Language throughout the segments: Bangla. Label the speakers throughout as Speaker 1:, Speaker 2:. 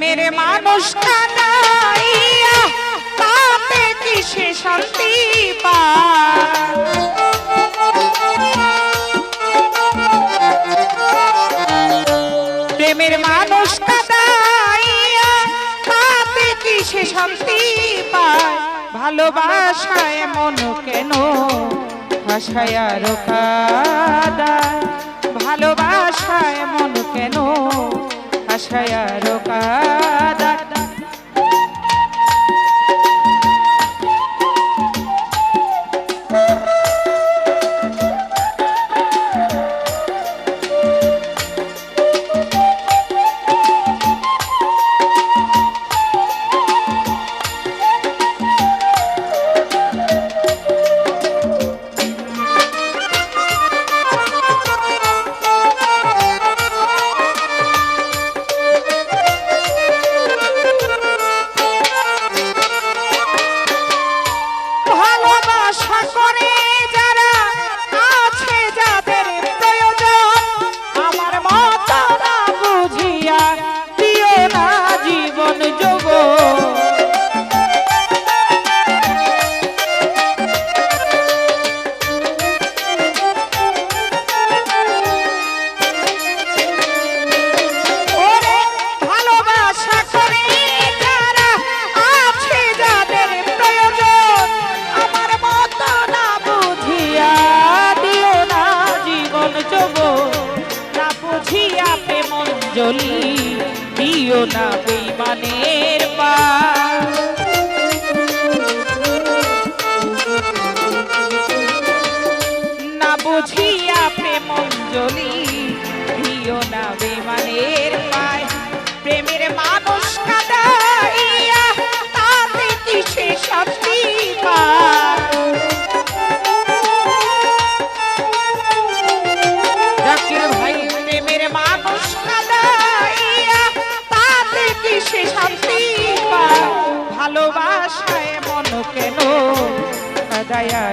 Speaker 1: প্রেমের মানুষ কানাইয়া তাতে কিসে শান্তি পায়? প্রেমের মানুষ কাদাইয়া তাতে কিসে শান্তি পায়? ভালোবাসায় মন কেন ভাষায় আরও কাদায় ভালোবাসায় মন কেন ভাষায় আরও কাদায়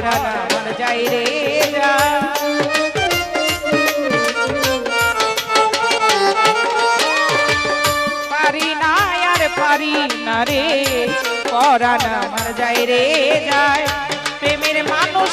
Speaker 1: পরাণ আমার যাই রে যা পারি না, আর পারি না রে। পরাণ আমার যাই রে যায়, প্রেমের মানুষ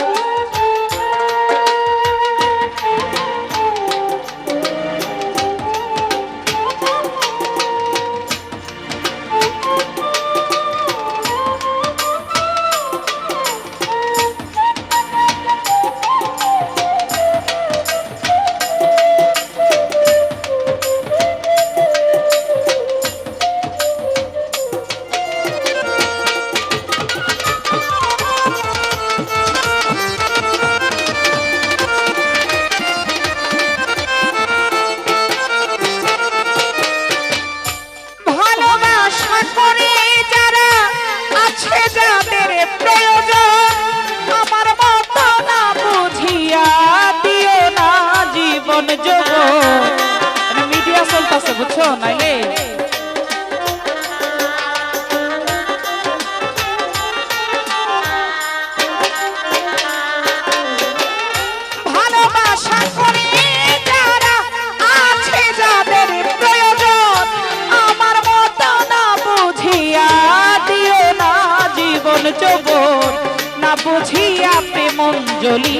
Speaker 1: বুঝিয়া প্রেম অঞ্জলি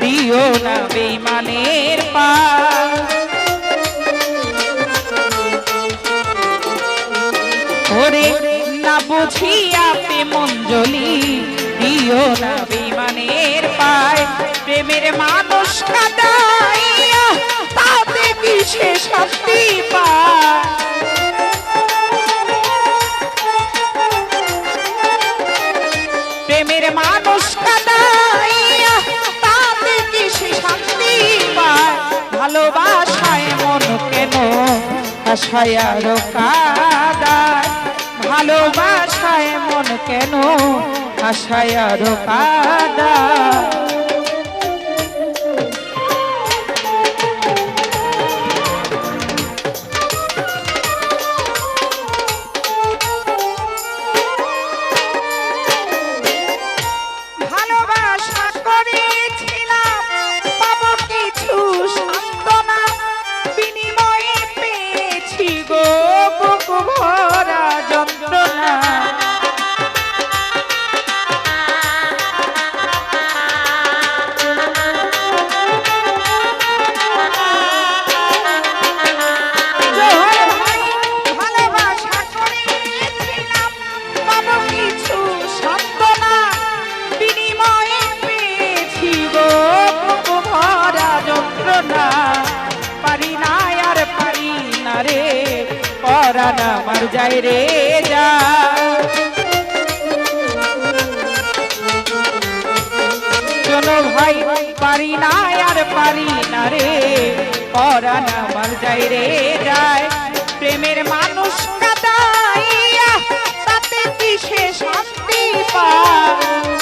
Speaker 1: দিও না বেইমানের পা। ওরে, না বুঝিয়া প্রেমঞ্জলি দিও না বিমানের পায়। প্রেমের মানুষ কাদাইয়া তাতে সে শান্তি পায়। প্রেমের মানুষ কাদাইয়া, তাতে কি শান্তি পায়? ভালোবাসায় মন কেন আশায় আরও কাদায়? ভালোবাসায় মন কেন আশায় আরও কাদায়? ভরা যন্ত্রণা। যায় রে যা। শোনো ভাই পারি না আর পারি না রে। পরাণ আমার যাই রে যায়। প্রেমের মানুষ কাদাইয়া, তাতে কি সে শান্তি পায়?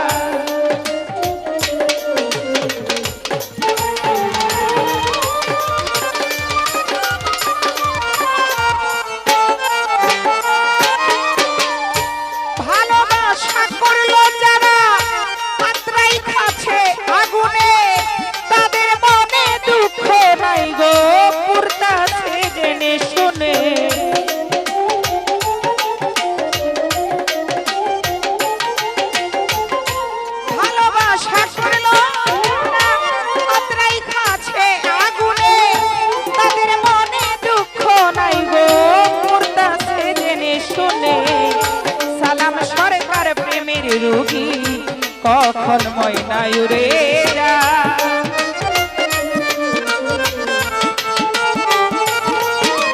Speaker 1: কখন ময়নায়ুরে যা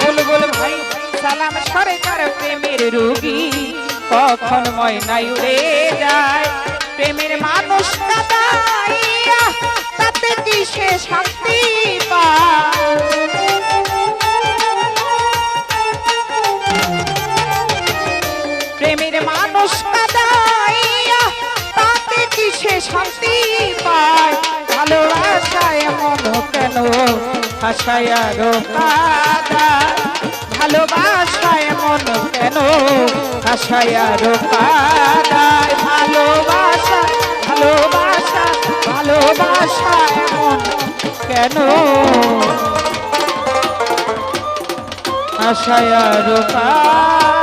Speaker 1: বুলবুল ভাই সালাম যায় প্রেমের মানুষ তাতে কি সে শান্তি পায়? সে শান্তি পায়। ভালোবাসায় মন কেন? আশায় আরও কাদায় ভালোবাসায় মন কেন? আশায় আরও কাদায় ভালোবাসা ভালোবাসা ভালোবাসায় মন কেন? আশায় আরও কাদায়